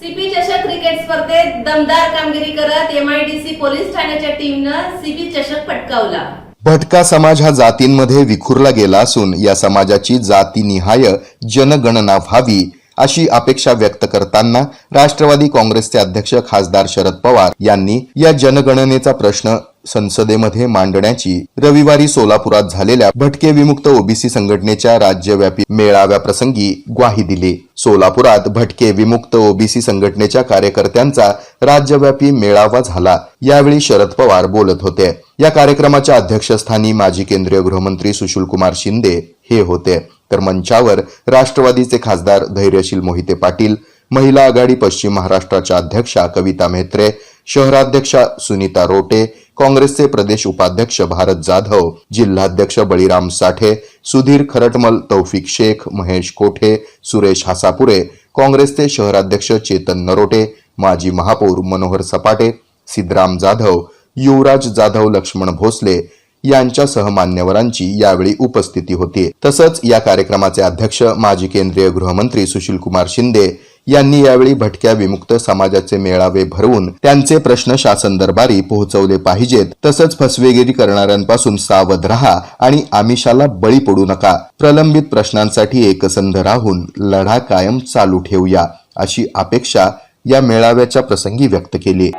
CP चषक cricket स्पर्धेत दमदार कामगिरी करत एमआयडीसी पोलीस ठाण्याच्या टीमनं सीपी चषक पटकावला. भटका समाज हा जातींमध्ये विखुरला गेला असून या समाजाची जातीनिहाय जनगणना व्हावी अशी अपेक्षा व्यक्त करताना राष्ट्रवादी काँग्रेसचे अध्यक्ष खासदार शरद पवार यांनी या जनगणनेचा प्रश्न संसदेमध्ये मांडण्याची रविवारी सोलापुरात झालेल्या भटके विमुक्त ओबीसी संघटनेच्या राज्यव्यापी मेळाव्याप्रसंगी ग्वाही दिली. सोलापुरात भटके विमुक्त ओबीसी संघटनेच्या कार्यकर्त्यांचा राज्यव्यापी मेळावा झाला. यावेळी शरद पवार बोलत होते. या कार्यक्रमाच्या अध्यक्षस्थानी माजी केंद्रीय गृहमंत्री सुशीलकुमार शिंदे हे होते. तर मंचावर राष्ट्रवादीचे खासदार धैर्यशील मोहिते पाटील महिला आघाडी पश्चिम महाराष्ट्राच्या अध्यक्षा कविता म्हेत्रे शहराध्यक्षा सुनीता रोटे काँग्रेसचे प्रदेश उपाध्यक्ष भारत जाधव जिल्हाध्यक्ष बळीराम साठे सुधीर खरटमल तौफिक शेख महेश कोठे सुरेश हासापुरे काँग्रेसचे शहराध्यक्ष चेतन नरोटे माजी महापौर मनोहर सपाटे सिद्धराम जाधव युवराज जाधव लक्ष्मण भोसले यांच्यासह मान्यवरांची यावेळी उपस्थिती होती. तसंच या कार्यक्रमाचे अध्यक्ष माजी केंद्रीय गृहमंत्री सुशीलकुमार शिंदे यांनी यावेळी भटक्या विमुक्त समाजाचे मेळावे भरवून त्यांचे प्रश्न शासन दरबारी पोहोचवले पाहिजेत. तसंच फसवेगिरी करणाऱ्यांपासून सावध राहा आणि आमिषाला बळी पडू नका. प्रलंबित प्रश्नांसाठी एकसंध राहून लढा कायम चालू ठेवूया अशी अपेक्षा या मेळाव्याच्या प्रसंगी व्यक्त केली.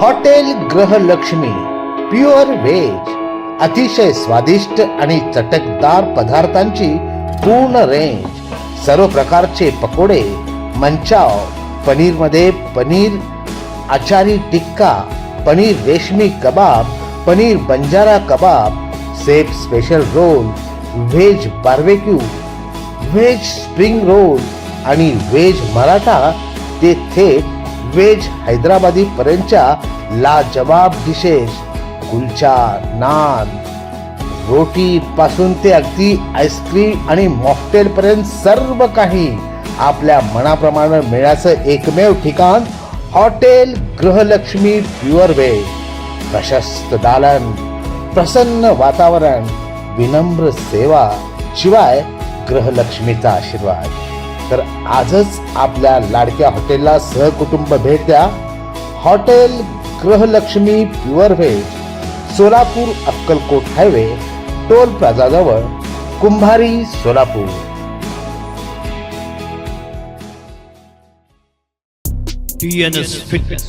हॉटेल ग्रहलक्ष्मी प्युअर व्हेज अतिशय स्वादिष्ट आणि चटकदार पदार्थांची पूर्ण रेंज सर्व प्रकारचे पकोडे Manchow पनीरमध्ये paneer achari tikka paneer reshmi kebab paneer banjara kebab chef special roll veg barbecue veg spring roll आणि व्हेज मराठा ते थेट व्हेज हैदराबादी पर्यंतच्या लाजवाब डिशेस कुलचा नान. रोटी पासून ते अगदी आईस्क्रीम आणि मॉकटेल पर्यंत सर्व काही आपल्या मनाप्रमाणे मिळाचं एकमेव ठिकाण हॉटेल गृहलक्ष्मी प्युअर वे. प्रशस्त दालन प्रसन्न वातावरण विनम्र सेवा शिवाय ग्रहलक्ष्मीचा आशीर्वाद. तर आजच आपल्या लाडक्या हॉटेलला सहकुटुंब भेट द्या. Hotel Grihalakshmi pure veg Solapur Akkalkot highway. Toll प्लाझाजवळ Kumbhari Solapur TNS Fitness,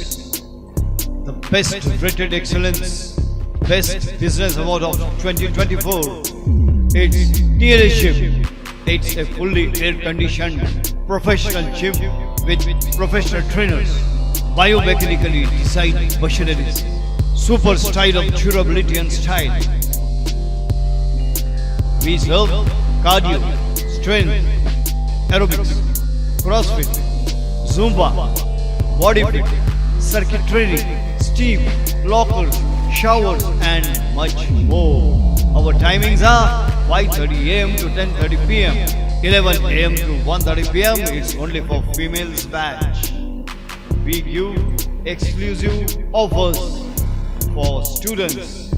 the best rated excellence, best business award of 2024. It's TNS Gym. It's a fully air-conditioned professional gym with professional trainers, biomechanically designed machineries, super style of durability and style. We serve cardio, strength, aerobics, CrossFit, Zumba, body circuit training, steam, lockers, showers, and much more. Our timings are 5:30 a.m. to 10:30 p.m. 11 a.m. to 1:30 p.m. It's only for females batch. We give exclusive offers for students.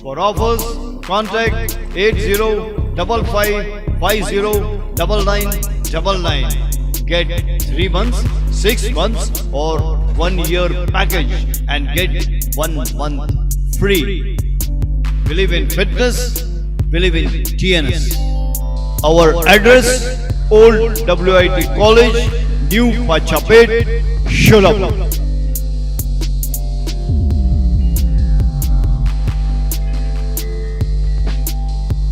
For offers, contact 8055509999. Get 3 months, 6 months or 1 year package and get 1 month free. Believe in fitness, believe in TNS. Our address Old WIT College, New Pachapet, Sholapur.